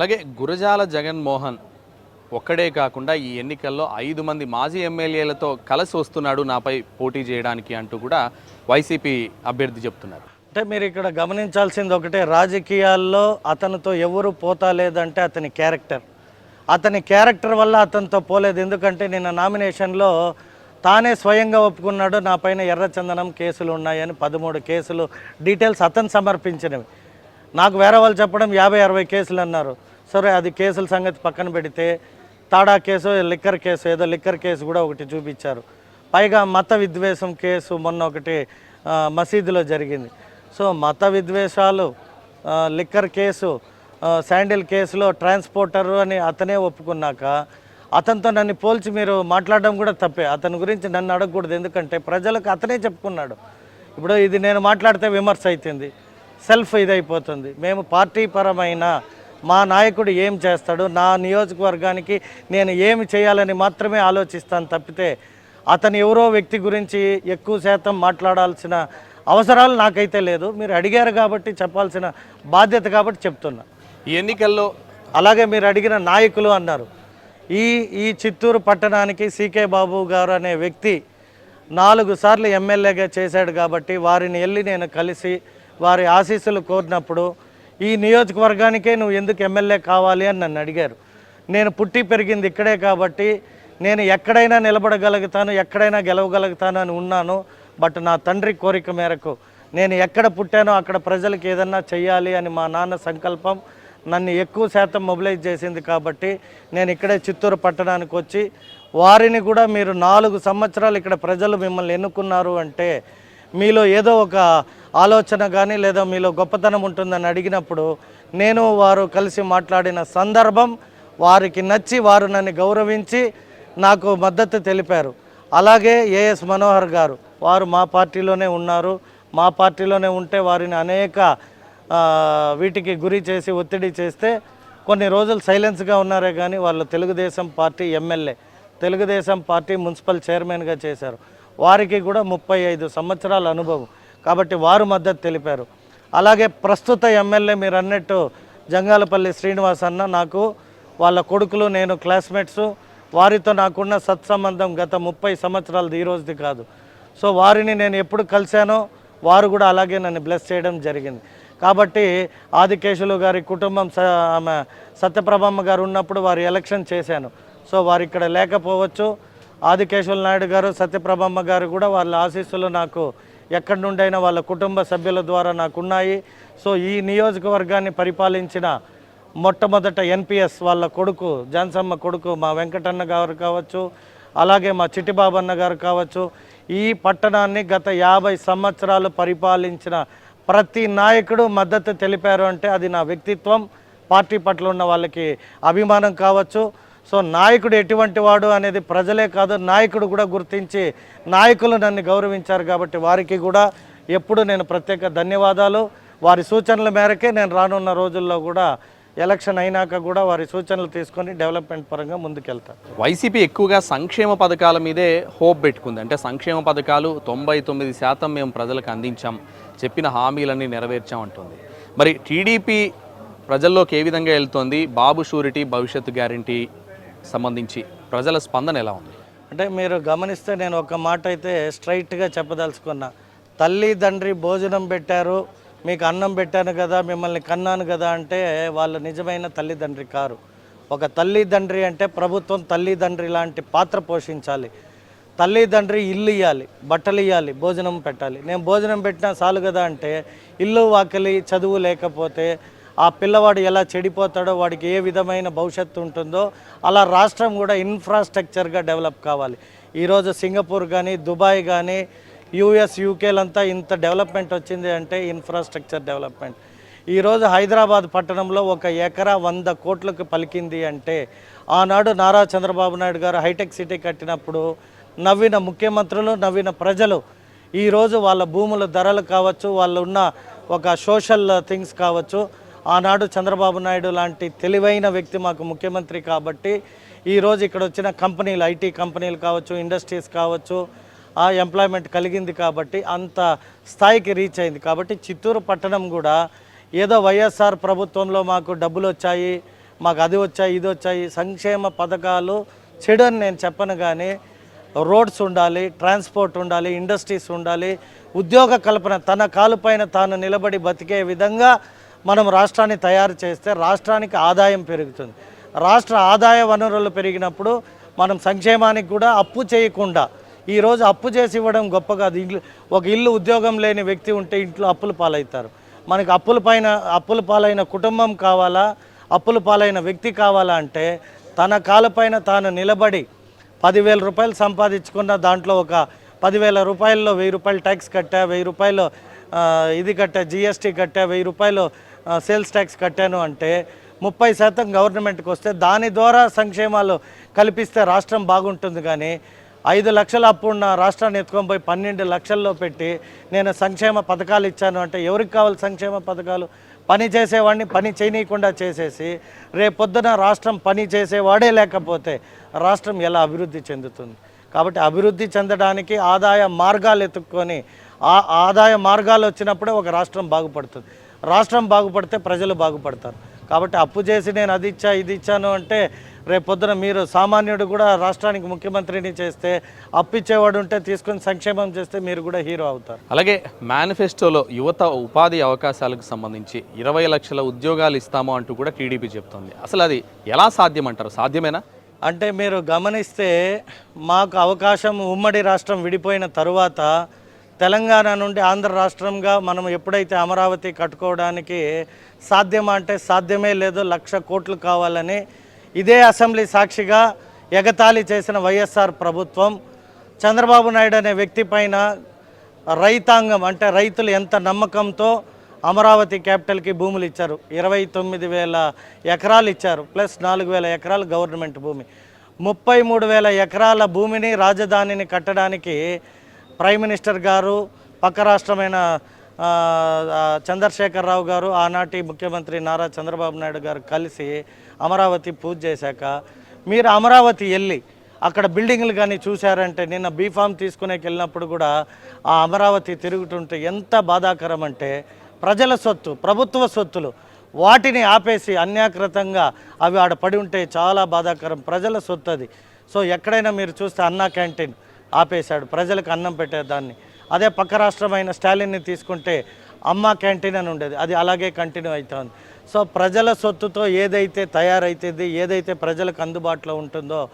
అలాగే గురజాల జగన్మోహన్ ఒక్కడే కాకుండా ఈ ఎన్నికల్లో ఐదు మంది మాజీ ఎమ్మెల్యేలతో కలిసి వస్తున్నాడు నాపై పోటీ చేయడానికి అంటూ కూడా వైసీపీ అభ్యర్థి చెప్తున్నారు. అంటే మీరు ఇక్కడ గమనించాల్సింది ఒకటే రాజకీయాల్లో అతనితో ఎవరు పోతా లేదంటే అతని క్యారెక్టర్. అతని క్యారెక్టర్ వల్ల అతనితో పోలేదు ఎందుకంటే నిన్న నామినేషన్లో తానే స్వయంగా ఒప్పుకున్నాడు నా పైన ఎర్రచందనం కేసులు ఉన్నాయని పదమూడు కేసులు డీటెయిల్స్ అతను సమర్పించినవి. నాకు వేరే వాళ్ళు చెప్పడం యాభై అరవై కేసులు అన్నారు. సరే అది కేసుల సంగతి పక్కన పెడితే తాడా కేసు లిక్కర్ కేసు ఏదో లిక్కర్ కేసు కూడా ఒకటి చూపించారు. పైగా మత విద్వేషం కేసు మొన్న ఒకటి మసీదులో జరిగింది. సో మత విద్వేషాలు లిక్కర్ కేసు శాండిల్ కేసులో ట్రాన్స్పోర్టర్ అని అతనే ఒప్పుకున్నాక అతనితో నన్ను పోల్చి మీరు మాట్లాడడం కూడా తప్పే. అతని గురించి నన్ను అడగకూడదు. ఎందుకంటే ప్రజలకు అతనే చెప్పుకున్నాడు. ఇప్పుడు ఇది నేను మాట్లాడితే విమర్శ అవుతుంది సెల్ఫ్ ఇదైపోతుంది. మేము పార్టీ పరమైన మా నాయకుడు ఏం చేస్తాడు? నా నియోజకవర్గానికి నేను ఏమి చేయాలని మాత్రమే ఆలోచిస్తాను తప్పితే అతను ఎవరో వ్యక్తి గురించి ఎక్కువ శాతం మాట్లాడాల్సిన అవసరాలు నాకైతే లేదు. మీరు అడిగారు కాబట్టి చెప్పాల్సిన బాధ్యత కాబట్టి చెప్తున్నా. ఈ ఎన్నికల్లో అలాగే మీరు అడిగిన నాయకులు అన్నారు. ఈ ఈ చిత్తూరు పట్టణానికి సీకే బాబు గారు అనే వ్యక్తి నాలుగు సార్లు ఎమ్మెల్యేగా చేశాడు కాబట్టి వారిని వెళ్ళి నేను కలిసి వారి ఆశీస్సులు కోరినప్పుడు ఈ నియోజకవర్గానికే నువ్వు ఎందుకు ఎమ్మెల్యే కావాలి అని నన్ను అడిగారు. నేను పుట్టి పెరిగింది ఇక్కడే కాబట్టి నేను ఎక్కడైనా నిలబడగలుగుతాను ఎక్కడైనా గెలవగలుగుతాను అని ఉన్నాను. బట్ నా తండ్రి కోరిక మేరకు నేను ఎక్కడ పుట్టానో అక్కడ ప్రజలకు ఏదన్నా చేయాలి అని మా నాన్న సంకల్పం నన్ను ఎక్కువ శాతం మొబిలైజ్ చేసింది కాబట్టి నేను ఇక్కడే చిత్తూరు పట్టణానికి వచ్చి వారిని కూడా మీరు నాలుగు సంవత్సరాలు ఇక్కడ ప్రజలు మిమ్మల్ని ఎన్నుకున్నారు అంటే మీలో ఏదో ఒక ఆలోచన కానీ లేదా మీలో గొప్పతనం ఉంటుందని అడిగినప్పుడు నేను వారు కలిసి మాట్లాడిన సందర్భం వారికి నచ్చి వారు నన్ను గౌరవించి నాకు మద్దతు తెలిపారు. అలాగే ఏఎస్ మనోహర్ గారు వారు మా పార్టీలోనే ఉన్నారు. మా పార్టీలోనే ఉంటే వారిని అనేక వీటికి గురి చేసి ఒత్తిడి చేస్తే కొన్ని రోజులు సైలెన్స్గా ఉన్నారే కానీ వాళ్ళు Telugu Desam party MLA Telugu Desam party municipal చైర్మన్గా చేశారు. వారికి కూడా ముప్పై ఐదు సంవత్సరాల అనుభవం. కాబట్టి వారు మద్దతు తెలిపారు. అలాగే ప్రస్తుత ఎమ్మెల్యే మీరు అన్నట్టు జంగాలపల్లి శ్రీనివాస్ అన్న నాకు వాళ్ళ కొడుకులు నేను క్లాస్మేట్స్. వారితో నాకున్న సత్సంబంధం గత ముప్పై సంవత్సరాలది ఈ రోజుది కాదు. సో వారిని నేను ఎప్పుడు కలిశానో వారు కూడా అలాగే నన్ను బ్లెస్ చేయడం జరిగింది. కాబట్టి ఆదికేశులు గారి కుటుంబం స ఆమె సత్యప్రభమ్మ గారు ఉన్నప్పుడు వారి ఎలక్షన్ చేశాను. సో వారు ఇక్కడ లేకపోవచ్చు. ఆదికేశ్వర నాయుడు గారు సత్యప్రభమ్మ గారు కూడా వాళ్ళ ఆశీస్సులు నాకు ఎక్కడి నుండైనా వాళ్ళ కుటుంబ సభ్యుల ద్వారా నాకున్నాయి. సో ఈ నియోజకవర్గాన్ని పరిపాలించిన మొట్టమొదట ఎన్పిఎస్ వాళ్ళ కొడుకు జాన్సమ్మ కొడుకు మా వెంకటన్న గారు కావచ్చు అలాగే మా చిట్టిబాబన్న గారు కావచ్చు ఈ పట్టణాన్ని గత యాభై సంవత్సరాలు పరిపాలించిన ప్రతి నాయకుడు మద్దతు తెలిపారు అంటే అది నా వ్యక్తిత్వం. పార్టీ పట్ల ఉన్న వాళ్ళకి అభిమానం కావచ్చు. సో నాయకుడు ఎటువంటి వాడు అనేది ప్రజలే కాదు నాయకుడు కూడా గుర్తించి నాయకులు నన్ను గౌరవించారు కాబట్టి వారికి కూడా ఎప్పుడు నేను ప్రత్యేక ధన్యవాదాలు. వారి సూచనల మేరకే నేను రానున్న రోజుల్లో కూడా ఎలక్షన్ అయినాక కూడా వారి సూచనలు తీసుకొని డెవలప్మెంట్ పరంగా ముందుకెళ్తాను వైసీపీ ఎక్కువగా సంక్షేమ పథకాల మీదే హోప్ పెట్టుకుంది. అంటే సంక్షేమ పథకాలు తొంభై తొమ్మిది శాతం మేము ప్రజలకు అందించాం. చెప్పిన హామీలన్నీ నెరవేర్చామంటుంది. మరి టీడీపీ ప్రజల్లోకి ఏ విధంగా వెళ్తోంది? బాబు షూరిటీ భవిష్యత్తు గ్యారంటీ సంబంధించి ప్రజల స్పందన ఎలా ఉంది? అంటే మీరు గమనిస్తే నేను ఒక మాట అయితే స్ట్రైట్గా చెప్పదలుచుకున్నా. తల్లి తండ్రి భోజనం పెట్టారు మీకు అన్నం పెట్టాను కదా మిమ్మల్ని కన్నాను కదా అంటే వాళ్ళు నిజమైన తల్లిదండ్రి కారు. ఒక తల్లిదండ్రి అంటే ప్రభుత్వం తల్లిదండ్రి లాంటి పాత్ర పోషించాలి. తల్లిదండ్రి ఇల్లు ఇవ్వాలి బట్టలు ఇవ్వాలి భోజనం పెట్టాలి. నేను భోజనం పెట్టినా చాలు కదా అంటే ఇల్లు వాకిలి చదువు లేకపోతే ఆ పిల్లవాడు ఎలా చెడిపోతాడో వాడికి ఏ విధమైన భవిష్యత్తు ఉంటుందో అలా రాష్ట్రం కూడా ఇన్ఫ్రాస్ట్రక్చర్గా డెవలప్ కావాలి. ఈరోజు సింగపూర్ కానీ దుబాయ్ కానీ యూఎస్ యూకేలంతా ఇంత డెవలప్మెంట్ వచ్చింది అంటే ఇన్ఫ్రాస్ట్రక్చర్ డెవలప్మెంట్. ఈరోజు హైదరాబాద్ పట్టణంలో ఒక ఎకరా వంద కోట్లకు పలికింది అంటే ఆనాడు నారా చంద్రబాబు నాయుడు గారు హైటెక్ సిటీ కట్టినప్పుడు నవ్విన ముఖ్యమంత్రులు నవ్విన ప్రజలు ఈరోజు వాళ్ళ భూముల ధరలు కావచ్చు వాళ్ళు ఉన్న ఒక సోషల్ థింగ్స్ కావచ్చు ఆనాడు చంద్రబాబు నాయుడు లాంటి తెలివైన వ్యక్తి మాకు ముఖ్యమంత్రి కాబట్టి ఈరోజు ఇక్కడ వచ్చిన కంపెనీలు ఐటీ కంపెనీలు కావచ్చు ఇండస్ట్రీస్ కావచ్చు ఆ ఎంప్లాయ్మెంట్ కలిగింది కాబట్టి అంత స్థాయికి రీచ్ అయింది కాబట్టి చిత్తూరు పట్టణం కూడా ఏదో వైఎస్ఆర్ ప్రభుత్వంలో మాకు డబ్బులు వచ్చాయి మాకు అది వచ్చాయి ఇది వచ్చాయి సంక్షేమ పథకాలు చెడు అని నేను చెప్పను కానీ రోడ్స్ ఉండాలి ట్రాన్స్పోర్ట్ ఉండాలి ఇండస్ట్రీస్ ఉండాలి ఉద్యోగ కల్పన తన కాలుపైన తాను నిలబడి బతికే విధంగా మనం రాష్ట్రాన్ని తయారు చేస్తే రాష్ట్రానికి ఆదాయం పెరుగుతుంది. రాష్ట్ర ఆదాయ వనరులు పెరిగినప్పుడు మనం సంక్షేమానికి కూడా అప్పు చేయకుండా ఈరోజు అప్పు చేసి ఇవ్వడం గొప్ప కాదు. ఇల్లు ఒక ఇల్లు ఉద్యోగం లేని వ్యక్తి ఉంటే ఇంట్లో అప్పుల పాలవుతారు. మనకి అప్పుల పైన అప్పుల పాలైన కుటుంబం కావాలా అప్పుల పాలైన వ్యక్తి కావాలా అంటే తన కాలుపైన తాను నిలబడి పదివేల రూపాయలు సంపాదించుకున్న దాంట్లో ఒక పదివేల రూపాయల్లో వెయ్యి రూపాయలు ట్యాక్స్ కట్టా వెయ్యి రూపాయలు ఇది కట్టా జిఎస్టీ కట్టా వెయ్యి రూపాయలు సేల్స్ ట్యాక్స్ కట్టాను అంటే ముప్పై శాతం గవర్నమెంట్కి వస్తే దాని ద్వారా సంక్షేమాలు కల్పిస్తే రాష్ట్రం బాగుంటుంది కానీ ఐదు లక్షల అప్పుడున్న రాష్ట్రాన్ని ఎత్తుకొని పోయి పన్నెండు లక్షల్లో పెట్టి నేను సంక్షేమ పథకాలు ఇచ్చాను అంటే ఎవరికి కావాలి సంక్షేమ పథకాలు? పని చేసేవాడిని పని చేయనీయకుండా చేసేసి రేపొద్దున రాష్ట్రం పని చేసేవాడే లేకపోతే రాష్ట్రం ఎలా అభివృద్ధి చెందుతుంది? కాబట్టి అభివృద్ధి చెందడానికి ఆదాయ మార్గాలు ఎత్తుక్కొని ఆ ఆదాయ మార్గాలు వచ్చినప్పుడే ఒక రాష్ట్రం బాగుపడుతుంది. రాష్ట్రం బాగుపడితే ప్రజలు బాగుపడతారు. కాబట్టి అప్పు చేసి నేను అది ఇచ్చా ఇది ఇచ్చాను అంటే రేపొద్దున మీరు సామాన్యుడు కూడా రాష్ట్రానికి ముఖ్యమంత్రిని చేస్తే అప్పు ఇచ్చేవాడు ఉంటే తీసుకొని సంక్షేమం చేస్తే మీరు కూడా హీరో అవుతారు. అలాగే మేనిఫెస్టోలో యువత ఉపాధి అవకాశాలకు సంబంధించి ఇరవై లక్షల ఉద్యోగాలు ఇస్తాము అంటూ కూడా టీడీపీ చెప్తోంది. అసలు అది ఎలా సాధ్యం అంటారు సాధ్యమేనా? అంటే మీరు గమనిస్తే మాకు అవకాశం ఉమ్మడి రాష్ట్రం విడిపోయిన తరువాత తెలంగాణ నుండి ఆంధ్ర రాష్ట్రంగా మనం ఎప్పుడైతే అమరావతి కట్టుకోవడానికి సాధ్యమా అంటే సాధ్యమే లేదు లక్ష కోట్లు కావాలని ఇదే అసెంబ్లీ సాక్షిగా ఎగతాళి చేసిన వైఎస్ఆర్ ప్రభుత్వం. చంద్రబాబు నాయుడు అనే వ్యక్తి పైన రైతాంగం అంటే రైతులు ఎంత నమ్మకంతో అమరావతి క్యాపిటల్కి భూములు ఇచ్చారు? ఇరవై తొమ్మిది వేల ఎకరాలు ఇచ్చారు ప్లస్ నాలుగు వేల ఎకరాలు గవర్నమెంట్ భూమి. ముప్పై మూడు వేల ఎకరాల భూమిని రాజధానిని కట్టడానికి ప్రైమ్ మినిస్టర్ గారు పక్క రాష్ట్రమైన చంద్రశేఖర్ రావు గారు ఆనాటి ముఖ్యమంత్రి నారా చంద్రబాబు నాయుడు గారు కలిసి అమరావతి పూజ చేశాక మీరు అమరావతి వెళ్ళి అక్కడ బిల్డింగ్లు కానీ చూశారంటే నిన్న బీఫామ్ తీసుకునేకి వెళ్ళినప్పుడు కూడా ఆ అమరావతి తిరుగుతుంటే ఎంత బాధాకరం అంటే ప్రజల సొత్తు ప్రభుత్వ సొత్తులు వాటిని ఆపేసి అన్యాకృతంగా అవి ఆడ పడి ఉంటే చాలా బాధాకరం. ప్రజల సొత్తు అది సో ఎక్కడైనా మీరు చూస్తే అన్నా క్యాంటీన్ ఆపేశాడు. ప్రజలకు అన్నం పెట్టేదాన్ని. అదే పక్క రాష్ట్రమైన స్టాలిన్ని తీసుకుంటే అమ్మ క్యాంటీన్ అని ఉండేది. అది అలాగే కంటిన్యూ అవుతుంది. సో ప్రజల సొత్తుతో ఏదైతే తయారైతుంది ఏదైతే ప్రజలకు అందుబాటులో ఉంటుందో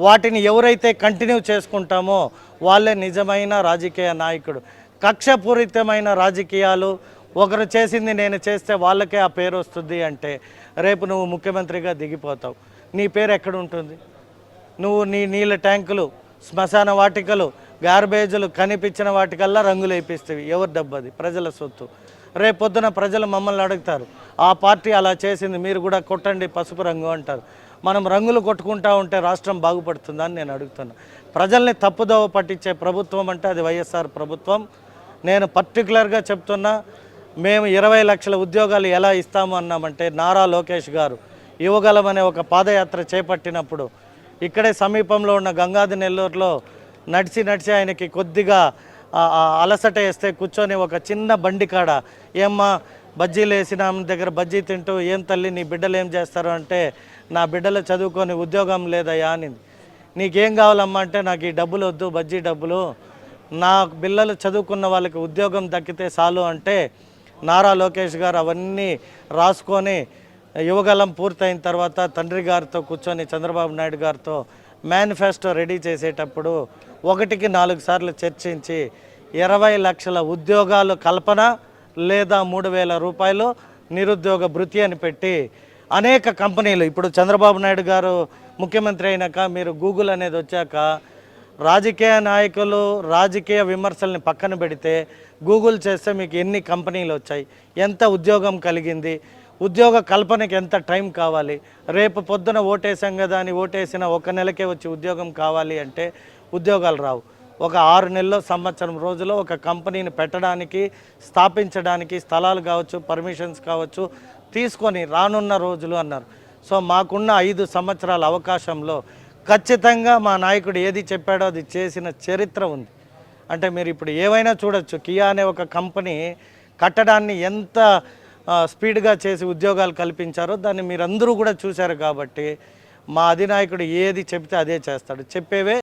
వాటిని ఎవరైతే కంటిన్యూ చేసుకుంటామో వాళ్ళే నిజమైన రాజకీయ నాయకుడు. కక్షపూరితమైన రాజకీయాలు ఒకరు చేసింది నేను చేస్తే వాళ్ళకే ఆ పేరు వస్తుంది అంటే రేపు నువ్వు ముఖ్యమంత్రిగా దిగిపోతావు. నీ పేరు ఎక్కడ ఉంటుంది? నువ్వు నీ నీళ్ళ ట్యాంకులు శ్మశాన వాటికలు గార్బేజులు కనిపించిన వాటికల్లా రంగులు వేపిస్తేవి. ఎవరు దెబ్బది ప్రజల సొత్తు. రేపొద్దున ప్రజలు మమ్మల్ని అడుగుతారు. ఆ పార్టీ అలా చేసింది మీరు కూడా కొట్టండి పసుపు రంగు అంటారు. మనం రంగులు కొట్టుకుంటా ఉంటే రాష్ట్రం బాగుపడుతుందని నేను అడుగుతున్నా. ప్రజల్ని తప్పుదోవ పట్టించే ప్రభుత్వం అంటే అది వైఎస్ఆర్ ప్రభుత్వం. నేను పర్టికులర్గా చెప్తున్నా మేము ఇరవై లక్షల ఉద్యోగాలు ఎలా ఇస్తాము అన్నామంటే నారా లోకేష్ గారు యువగలమనే ఒక పాదయాత్ర చేపట్టినప్పుడు ఇక్కడే సమీపంలో ఉన్న గంగాది నెల్లూరులో నడిచి నడిచి ఆయనకి కొద్దిగా అలసట వేస్తే కూర్చొని ఒక చిన్న బండి కాడ ఏమ్మా బజ్జీలు వేసిన ఆమె దగ్గర బజ్జీ తింటూ ఏం తల్లి నీ బిడ్డలు ఏం చేస్తారు? అంటే నా బిడ్డలు చదువుకొని ఉద్యోగం లేదయ్యా అని నీకేం కావాలమ్మా? అంటే నాకు ఈ డబ్బులు వద్దు బజ్జీ డబ్బులు. నా పిల్లలు చదువుకున్న వాళ్ళకి ఉద్యోగం దక్కితే చాలు అంటే నారా లోకేష్ గారు అవన్నీ రాసుకొని యువగలం పూర్తయిన తర్వాత తండ్రి గారితో కూర్చొని చంద్రబాబు నాయుడు గారితో మేనిఫెస్టో రెడీ చేసేటప్పుడు ఒకటికి నాలుగు సార్లు చర్చించి ఇరవై లక్షల ఉద్యోగాలు కల్పన లేదా మూడు వేల రూపాయలు నిరుద్యోగ భృతి అని పెట్టి అనేక కంపెనీలు ఇప్పుడు చంద్రబాబు నాయుడు గారు ముఖ్యమంత్రి అయినాక మీరు గూగుల్ అనేది వచ్చాక రాజకీయ నాయకులు రాజకీయ విమర్శల్ని పక్కన పెడితే గూగుల్ చేస్తే మీకు ఎన్ని కంపెనీలు వచ్చాయి ఎంత ఉద్యోగం కలిగింది ఉద్యోగ కల్పనకి ఎంత టైం కావాలి? రేపు పొద్దున ఓటేసాం కదా అని ఓటేసిన ఒక నెలకే వచ్చి ఉద్యోగం కావాలి అంటే ఉద్యోగాలు రావు. ఒక ఆరు నెలలో సంవత్సరం రోజుల్లో ఒక కంపెనీని పెట్టడానికి స్థాపించడానికి స్థలాలు కావచ్చు పర్మిషన్స్ కావచ్చు తీసుకొని రానున్న రోజులు అన్నారు. సో మాకున్న ఐదు సంవత్సరాల అవకాశంలో ఖచ్చితంగా మా నాయకుడు ఏది చెప్పాడో అది చేసిన చరిత్ర ఉంది. అంటే మీరు ఇప్పుడు ఏవైనా చూడొచ్చు కియా అనే ఒక కంపెనీ కట్టడాన్ని ఎంత స్పీడ్గా చేసి ఉద్యోగాలు కల్పించారో దాన్ని మీరందరూ కూడా చూశారు కాబట్టి మా అధినాయకుడు ఏది చెప్తే అదే చేస్తాడు. చెప్పేవే